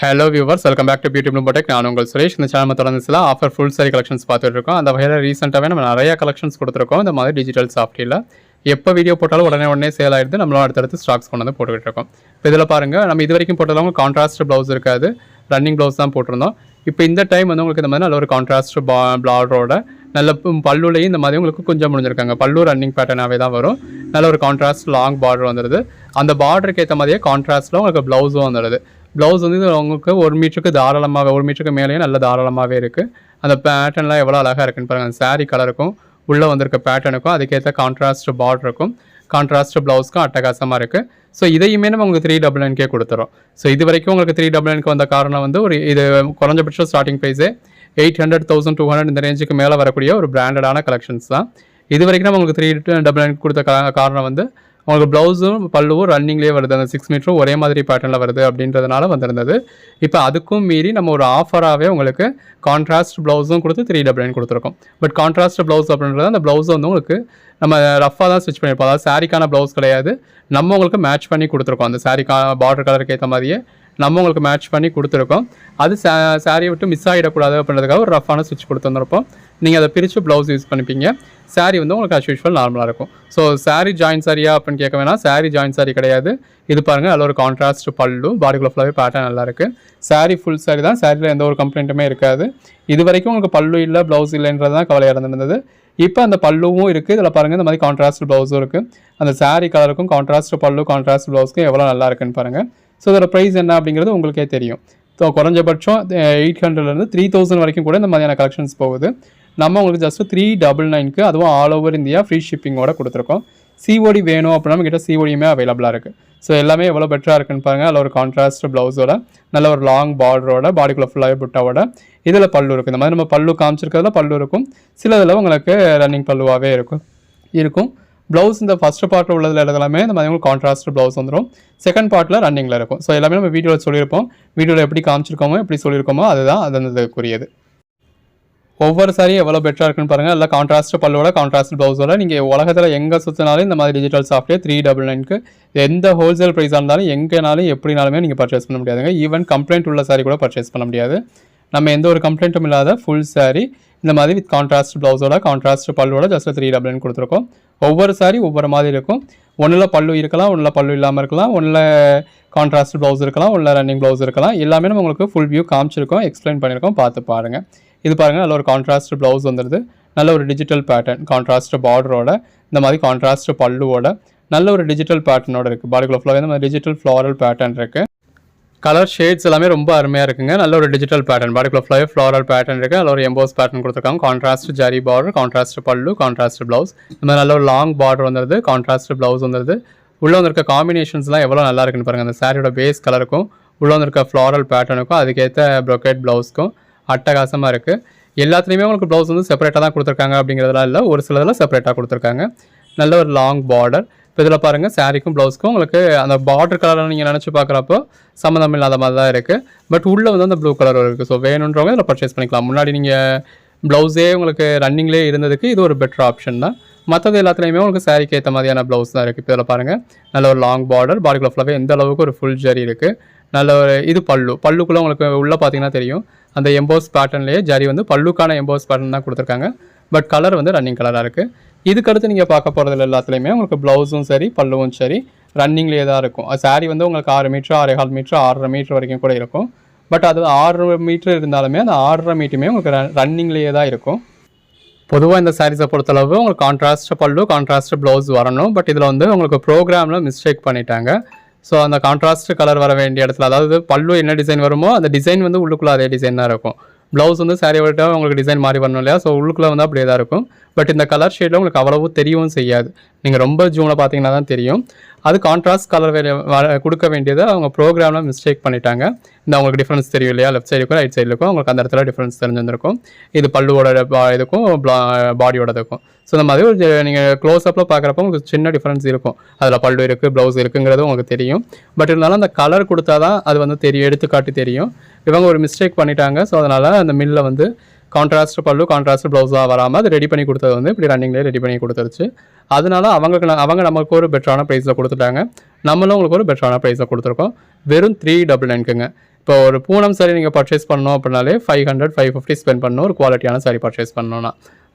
Hello viewers welcome back to Beauty Blue நான் உங்கள் சுரேஷ். இந்த சேனல் தொடர்ந்து சில ஆஃபர் ஃபுல் சாரி கலெக்ஷன்ஸ் பார்த்துட்டு இருக்கோம் அந்த வகையில் ரீசெண்டாகவே நம்ம நிறைய கலெக்ஷன்ஸ் கொடுத்துருக்கோம். இந்த மாதிரி டிஜிட்டல் சாஃப்ட்வேரில் எப்போ வீடியோ போட்டாலும் உடனே உடனே சேல் ஆகிடுது நம்மளும் அடுத்தடுத்து ஸ்டாக்ஸ் கொண்டு வந்து போட்டுக்கிட்டு இருக்கோம் இப்போ இதில் பாருங்கள் நம்ம இது வரைக்கும் போட்டதவங்க கான்ட்ராஸ்ட் ப்ளவுஸ் இருக்காது. ரன்னிங் ப்ளவுஸ் தான் போட்டிருந்தோம். இப்போ இந்த டைம் வந்து உங்களுக்கு இந்த மாதிரி நல்ல ஒரு கான்ட்ராஸ்ட் பா பிளாடரோட நல்ல பல்லுலையும் இந்த மாதிரி உங்களுக்கு கொஞ்சம் முடிஞ்சிருக்காங்க. பல்லு ரன்னிங் பேட்டர்னாகவே தான் வரும். நல்ல ஒரு கான்ட்ராஸ்ட் லாங் பார்டர் வந்துடுது அந்த பார்டருக்கு ஏற்ற மாதிரியே கான்ட்ராஸ்ட்டில் உங்களுக்கு ப்ளவுஸும் வந்துடுது ப்ளவுஸ் வந்து உங்களுக்கு ஒரு மீட்டருக்கு தாராளமாக ஒரு மீட்டருக்கு மேலேயே நல்ல தாராளமாகவே இருக்குது அந்த பேட்டர்ன்லாம் எவ்வளோ அழகாக இருக்குன்னு பாருங்கள் அந்த சாரீ கலருக்கும் உள்ளே வந்திருக்க பேட்டர்னுக்கும் அதுக்கேற்ற கான்ட்ராஸ்ட் பார்டருக்கும் கான்ட்ராஸ்ட் ப்ளவுஸ்க்கும் அட்டகாசமாக இருக்குது ஸோ இதையுமே நம்ம உங்களுக்கு த்ரீ டபுள் நைன்கே கொடுத்துறோம். ஸோ இது வரைக்கும் உங்களுக்கு த்ரீ டபுள் நைனுக்கு வந்த காரணம் வந்து ஒரு இது குறைஞ்சபட்சம் starting ப்ரைஸே eight hundred thousand two hundred இந்த ரேஞ்சுக்கு மேலே வரக்கூடிய ஒரு பிராண்டடான கலெக்ஷன்ஸ் தான். இது வரைக்கும் நம்ம உங்களுக்கு த்ரீ டபுள் நைன் கொடுத்த காரணம் வந்து உங்களுக்கு ப்ளவுஸும் பல்லுவும் ரன்னிங்லேயே வருது. அந்த சிக்ஸ் மீட்டரும் ஒரே மாதிரி பேட்டர்னில் வருது அப்படின்றதுனால வந்திருந்தது. இப்போ அதுக்கும் மீறி நம்ம ஒரு ஆஃபராகவே உங்களுக்கு கான்ட்ராஸ்ட் ப்ளவுஸும் கொடுத்து த்ரீ டபுள் நைன் கொடுத்துருக்கோம். பட் கான்ட்ராஸ்ட் ப்ளவுஸ் அப்படின்றது அந்த ப்ளவுஸ் வந்து உங்களுக்கு நம்ம ரஃபாக தான் ஸ்டிச் பண்ணியிருப்போம். அதாவது சாரிக்கான ப்ளவுஸ் கிடையாது. நம்ம உங்களுக்கு மேட்ச் பண்ணி கொடுத்துருக்கோம். அந்த சாரிக்கான பார்டர் கலருக்கு ஏற்ற மாதிரியே நம்ம உங்களுக்கு மேட்ச் பண்ணி கொடுத்துருக்கோம். அது சே சாரியை விட்டு மிஸ் ஆகிடக்கூடாது அப்படின்றதுக்காக ஒரு ரஃபான ஸ்டிச் கொடுத்துருந்துருப்போம் நீங்கள் அதை பிரித்து ப்ளவுஸ் யூஸ் பண்ணிப்பீங்க. சாரீ வந்து உங்களுக்கு அஸ் யூஷுவல் நார்மலாக இருக்கும். ஸோ சாரீ ஜாயின் சாரியா அப்படின்னு கேட்க வேணாம். சாரீ ஜாயின் சாரி கிடையாது. இது பாருங்கள் அதில் ஒரு கான்ட்ராஸ்ட் பல்லு பாடிக்குள்ள ஃபுல்லாகவே பேட்டர்ன் நல்லாயிருக்கு சாரீ ஃபுல் சாரி தான். சாரியில் எந்த ஒரு கம்ப்ளைண்ட்டுமே இருக்காது. இது வரைக்கும் உங்களுக்கு பல்லு இல்லை ப்ளவுஸ் இல்லைன்றது தான் கவலையாக இறந்துருந்தது இப்போ அந்த பல்லுவும் இருக்குது இதில் பாருங்கள் இந்த மாதிரி கான்ட்ராஸ்ட் ப்ளவுஸும் இருக்குது அந்த சாரீ கலருக்கும் கான்ட்ராஸ்ட் பல்லு கான்ட்ராஸ்ட் ப்ளவுஸ்க்கும் எவ்வளோ நல்லா இருக்குன்னு பாருங்கள் ஸோ அதோட ப்ரைஸ் என்ன அப்படிங்கிறது உங்களுக்கே தெரியும். ஸோ குறைஞ்சபட்சம் எயிட் ஹண்ட்ரட்லேருந்து த்ரீ தௌசண்ட் வரைக்கும் கூட இந்த மாதிரியான கலெக்ஷன்ஸ் போகுது. நம்ம உங்களுக்கு ஜஸ்ட் த்ரீ டபுள் நைனுக்கு அதுவும் ஆல் ஓவர் இந்தியா ஃப்ரீ ஷிப்பிங்கோட கொடுத்துருக்கோம். சிஓடி வேணும் அப்படின்னா நம்ம கிட்ட சிஓடியுமே அவைலபிளாக இருக்குது ஸோ எல்லாமே எவ்வளோ பெட்டராக இருக்குன்னு பாருங்கள் அதில் ஒரு கான்ட்ராஸ்ட் ப்ளவுஸோட நல்ல ஒரு லாங் பார்டரோட பாடிக்குள்ளே ஃபுல்லாகவே புட்டாவோட இதில் பல்லு இருக்குது இந்த மாதிரி நம்ம பல்லு காமிச்சிருக்கிறதுல பல்லு இருக்கும். சில இதில் உங்களுக்கு ரன்னிங் பல்லுவாகவே இருக்கும். இருக்கும். ப்ளவுஸ் இந்த ஃபஸ்ட் பார்ட்டில் உள்ளதில் எல்லாமே இந்த மாதிரி உங்களுக்கு கான்ட்ராஸ்ட் ப்ளவுஸ் வந்துடும் செகண்ட் பார்ட்டில் ரன்னிங்கில் இருக்கும். ஸோ எல்லாமே நம்ம வீடியோவில் சொல்லியிருப்போம். வீடியோவில் எப்படி காமிச்சிருக்கோமோ எப்படி சொல்லியிருக்கோமோ அதுதான் அது அதுக்குரியது ஒவ்வொரு சாரி எவ்வளோ பெட்டராக இருக்குன்னு பாருங்கள் எல்லாம் கான்ட்ராஸ்ட் பல்லோட கான்ட்ராஸ்ட் ப்ளவுஸோட நீங்கள் உலகத்தில் எங்கே சுற்றினாலும் இந்த மாதிரி டிஜிட்டல் சாஃப்ட்வேர் த்ரீ டபுள் நைனுக்கு எந்த ஹோல்சேல் ப்ரைஸாக இருந்தாலும் எங்கேனாலும் எப்படினாலுமே நீங்கள் பர்ச்சேஸ் பண்ண முடியாதுங்க. ஈவன் கம்ப்ளைண்ட் உள்ள சாரி கூட பர்ச்சேஸ் பண்ண முடியாது. நம்ம எந்த ஒரு கம்ப்ளைண்ட்டும் இல்லாத ஃபுல் saree இந்த மாதிரி வித் கான்ட்ராஸ்ட் ப்ளவுஸோட கான்ட்ராஸ்ட் பல்லோட ஜஸ்ட் த்ரீ டபுள்னு கொடுத்துருக்கோம். ஒவ்வொரு சாரீ ஒவ்வொரு மாதிரி இருக்கும். ஒன்றில் பல்லு இருக்கலாம் ஒன்றில் பல்லு இல்லாமல் இருக்கலாம் ஒன்றில் கான்ட்ராஸ்ட் ப்ளவுஸ் இருக்கலாம் ஒன்றில் ரன்னிங் ப்ளவுஸ் இருக்கலாம். எல்லாமே நம்ம உங்களுக்கு ஃபுல் வியூ காமிச்சிருக்கோம் எக்ஸ்பிளைன் பண்ணியிருக்கோம் பார்த்து பாருங்கள் இது பாருங்கள் நல்ல ஒரு கான்ட்ராஸ்ட் ப்ளவுஸ் வந்துடுது நல்ல ஒரு டிஜிட்டல் பேட்டர்ன் கான்ட்ராஸ்ட் பார்டரோட இந்த மாதிரி கான்ட்ராஸ்ட் பல்லுவோட நல்ல ஒரு டிஜிட்டல் பேட்டர்னோட இருக்குது பாடிக்குள்ள ஃபுல்லாக இந்த மாதிரி டிஜிட்டல் ஃப்ளாரல் பேட்டர்ன் இருக்குது கலர் ஷேட்ஸ் எல்லாமே ரொம்ப அருமையாக இருக்குங்க. நல்ல ஒரு டிஜிட்டல் பேட்டர்ன் பாடிக்குள்ள ஃபுல்லாகவே ஃப்ளாரல் பேட்டர்ன் இருக்குது அதில் ஒரு எம்போஸ் பேட்டர்ன் கொடுத்துருக்காங்க. Contrast zari border contrast pallu contrast blouse இந்த மாதிரி நல்ல ஒரு லாங் பார்டர் வந்துருது. கான்ட்ராஸ்ட் ப்ளவுஸ் வந்துடுது உள்ளே வந்திருக்க காம்பினேஷன்ஸ்லாம் எவ்வளோ நல்லா இருக்குன்னு பாருங்கள் அந்த சாரியோட பேஸ் கலருக்கும் உள்ளே வந்திருக்க ஃப்ளாரல் பேட்டர்னுக்கும் அதுக்கேற்ற ப்ரொக்கேட் ப்ளவுஸ்க்கும் அட்டகாசமாக இருக்குது எல்லாத்துலேயுமே உங்களுக்கு ப்ளவுஸ் வந்து செப்பரேட்டாக தான் கொடுத்துருக்காங்க அப்படிங்கிறதுலாம் இல்லை. ஒரு சிலதில் செப்பரேட்டாக கொடுத்துருக்காங்க. நல்ல ஒரு லாங் பார்டர் இப்போ இதில் பாருங்கள் சாரீக்கும் ப்ளவுஸ்க்கும் உங்களுக்கு அந்த பார்டர் கலரை நீங்கள் நினச்சி பார்க்குறப்போ சம்மந்தம் இல்லாத மாதிரி தான் இருக்குது பட் உள்ளே வந்து அந்த ப்ளூ கலர் இருக்குது ஸோ வேணுன்றவங்க இதில் பர்ச்சேஸ் பண்ணிக்கலாம். முன்னாடி நீங்கள் ப்ளவுஸே உங்களுக்கு ரன்னிங்லேயே இருந்ததுக்கு இது ஒரு பெட்டர் ஆப்ஷன் தான். மற்றது எல்லாத்துலேயுமே உங்களுக்கு சாரிக்கு ஏற்ற மாதிரியான ப்ளவுஸ் தான் இருக்குது இப்போ இதில் பாருங்கள் நல்ல ஒரு லாங் பார்டர் பாடிக்குள்ள ஃபுல்லாகவே எந்த அளவுக்கு ஒரு ஃபுல் ஜரி இருக்குது நல்ல ஒரு இது பல்லு. பல்லுக்குள்ளே உங்களுக்கு உள்ளே பார்த்தீங்கன்னா தெரியும். அந்த எம்போஸ் பேட்டர்ன்லேயே ஜரி வந்து பல்லுக்கான எம்போஸ் பேட்டர்ன் தான் கொடுத்துருக்காங்க. பட் கலர் வந்து ரன்னிங் கலராக இருக்குது இதுக்கடுத்து நீங்கள் பார்க்க போகிறதுல எல்லாத்துலேயுமே. உங்களுக்கு ப்ளவுஸும் சரி பல்லுவும் சரி ரன்னிங்லேயே தான் இருக்கும். சாரீ வந்து உங்களுக்கு ஆறு மீட்ரு ஆறேகால் மீட்ரு ஆறரை மீட்ரு வரைக்கும் கூட இருக்கும். பட் அது ஆறு மீட்ரு இருந்தாலுமே அந்த ஆறரை மீட்டுமே உங்களுக்கு ரன்னிங்லேயே தான் இருக்கும். பொதுவாக இந்த சாரீஸை பொறுத்தளவு உங்களுக்கு கான்ட்ராஸ்ட் பல்லு கான்ட்ராஸ்ட் ப்ளவுஸ் வரணும். பட் இதில் வந்து உங்களுக்கு ப்ரோக்ராமில் மிஸ்டேக் பண்ணிட்டாங்க. ஸோ அந்த கான்ட்ராஸ்ட் கலர் வர வேண்டிய இடத்துல அதாவது பல்லு என்ன டிசைன் வருமோ அந்த டிசைன் வந்து உள்ளுக்குள்ளே அதே டிசைன் தான் இருக்கும். ப்ளவுஸ் வந்து சாரி விட்டால் உங்களுக்கு டிசைன் மாறி வரணும் இல்லையா? ஸோ உள்ளுக்குள்ளே வந்து அப்படியே தான் இருக்கும். பட் இந்த கலர் ஷேடில் உங்களுக்கு அவ்வளவு தெரியவும் செய்யாது. நீங்கள் ரொம்ப ஜூமில் பார்த்தீங்கன்னா தான் தெரியும். அது கான்ட்ராஸ்ட் கலர் கொடுக்க வேண்டியது அவங்க ப்ரோக்ராமில் மிஸ்டேக் பண்ணிட்டாங்க. இந்த அவங்களுக்கு டிஃப்ரென்ஸ் தெரியும் இல்லையா? லெஃப்ட் சைடுக்கும் ரைட் சைடுக்கும் உங்களுக்கு அந்த இடத்துல டிஃப்ரென்ஸ் தெரிஞ்சிருந்திருக்கும். இது பல்லுவோட பா- இதுக்கும் பாடியோட இதுக்கும் ஸோ இந்த மாதிரி ஒரு நீங்கள் க்ளோஸ்அப்பில் பார்க்குறப்ப உங்களுக்கு சின்ன டிஃப்ரென்ஸ் இருக்கும். அதில் பல்லு இருக்குது ப்ளவுஸ் இருக்குங்கிறது உங்களுக்கு தெரியும். பட் இருந்தாலும் அந்த கலர் கொடுத்தா தான் அது வந்து தெரியும் எடுத்துக்காட்டி தெரியும். இவங்க ஒரு மிஸ்டேக் பண்ணிட்டாங்க. ஸோ அதனால் அந்த மில்லில் வந்து கான்ட்ராஸ்ட் பல்லு கான்ட்ராஸ்ட் ப்ளவுஸாக வராமல் அது ரெடி பண்ணி கொடுத்தது வந்து இப்படி ரன்னிங்லேயே ரெடி பண்ணி கொடுத்துருச்சு. அதனால அவங்க அவங்க நமக்கு ஒரு பெட்டரான ப்ரைஸில் கொடுத்துட்டாங்க. நம்மளும் உங்களுக்கு ஒரு பெட்டரான ப்ரைஸில் கொடுத்துருக்கோம். வெறும் த்ரீ டபுள் நைன்க்குங்க இப்போ ஒரு பூனம் சாரி நீங்கள் பர்ச்சேஸ் பண்ணணும் அப்படின்னாலே five hundred five fifty spend பண்ணணும். ஒரு குவாலிட்டியான சாரி பர்ச்சேஸ் பண்ணணும்னா.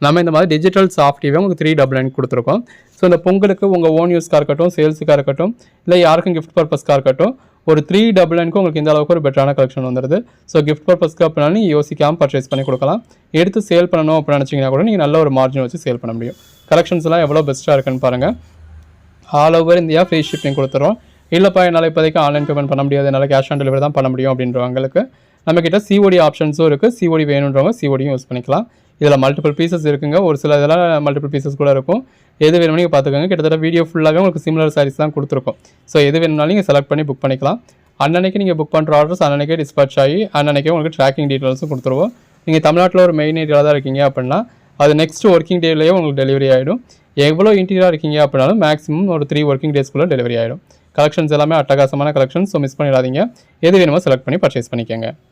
நம்ம இந்த மாதிரி டிஜிட்டல் சாஃப்ட்வேர் உங்களுக்கு த்ரீ டபுள் நைன் கொடுத்துருக்கோம். ஸோ இந்த பொங்கலுக்கு உங்கள் ஓன் யூஸ்க்காக இருக்கட்டும் சேல்ஸுக்காக இருக்கட்டும் இல்லை யாருக்கும் கிஃப்ட் பர்பஸ்க்காக இருக்கட்டும் ஒரு த்ரீ டபுள் நைனுக்கு உங்களுக்கு இந்த அளவுக்கு ஒரு பெட்டரான கலெக்ஷன் வந்துடுது ஸோ கிஃப்ட் பர்பஸ்க்கு அப்படின்னா நீங்கள் யோசிக்காமல் பர்ச்சேஸ் பண்ணி கொடுக்கலாம். எடுத்து சேல் பண்ணணும் அப்படின்னு நினச்சிங்கன்னா கூட நீங்கள் நல்ல ஒரு மார்ஜின் வச்சு சேல் பண்ண முடியும். கலெக்ஷன்ஸ்லாம் எவ்வளோ பெஸ்ட்டாக இருக்குன்னு பாருங்கள் all over India free shipping கொடுத்துறோம். இல்லைப்பா என்னால் இப்போதைக்கு ஆன்லைன் பேமெண்ட் பண்ண முடியாது. என்னால் கேஷ் ஆன் டெலிவரி தான் பண்ண முடியும் அப்படின்றவங்களுக்கு. நம்மக்கிட்ட சிஓடி ஆப்ஷன்ஸும் இருக்குது சிஓடி வேணுன்றவங்க சிஓடியும் யூஸ் பண்ணிக்கலாம். இதில் மல்டிபிள் பீசஸ் இருக்குங்க. ஒரு சில இதெல்லாம் மல்டிபிள் பீசஸ் கூட இருக்கும். எது வேணும்னு நீங்கள் பார்த்துக்கோங்க. கிட்டத்தட்ட வீடியோ ஃபுல்லாகவே உங்களுக்கு சிமிலர் சாரீஸ் தான் கொடுத்துருக்கோம். ஸோ எது வேணும்னாலும் நீங்கள் செலக்ட் பண்ணி புக் பண்ணிக்கலாம். அன்னன்னைக்கு நீங்கள் புக் பண்ணுற ஆர்டர்ஸ் அன்னன்னைக்கே டிஸ்பேச் ஆகி அன்னன்னைக்கே உங்களுக்கு ட்ராக்கிங் டீட்டெயில்ஸும் கொடுத்துருவோம். நீங்கள் தமிழ்நாட்டில் ஒரு மெயின் ஏரியாவில் தான் இருக்கீங்க அப்படின்னா அது நெக்ஸ்ட் ஒர்க்கிங் டேலேயே உங்களுக்கு டெலிவரி ஆகிடும் எவ்வளோ இன்டீரியராக இருக்கீங்க அப்படின்னாலும் மேக்ஸிமம் ஒரு த்ரீ ஒர்க்கிங் டேஸ்க்குள்ளே டெலிவரி ஆகிடும் கலெக்ஷன்ஸ் எல்லாமே அட்டகாசமான கலெக்ஷன்ஸ் ஸோ மிஸ் பண்ணிடாதீங்க. எது வேணுமோ செலக்ட் பண்ணி பர்ச்சேஸ் பண்ணிக்கோங்க.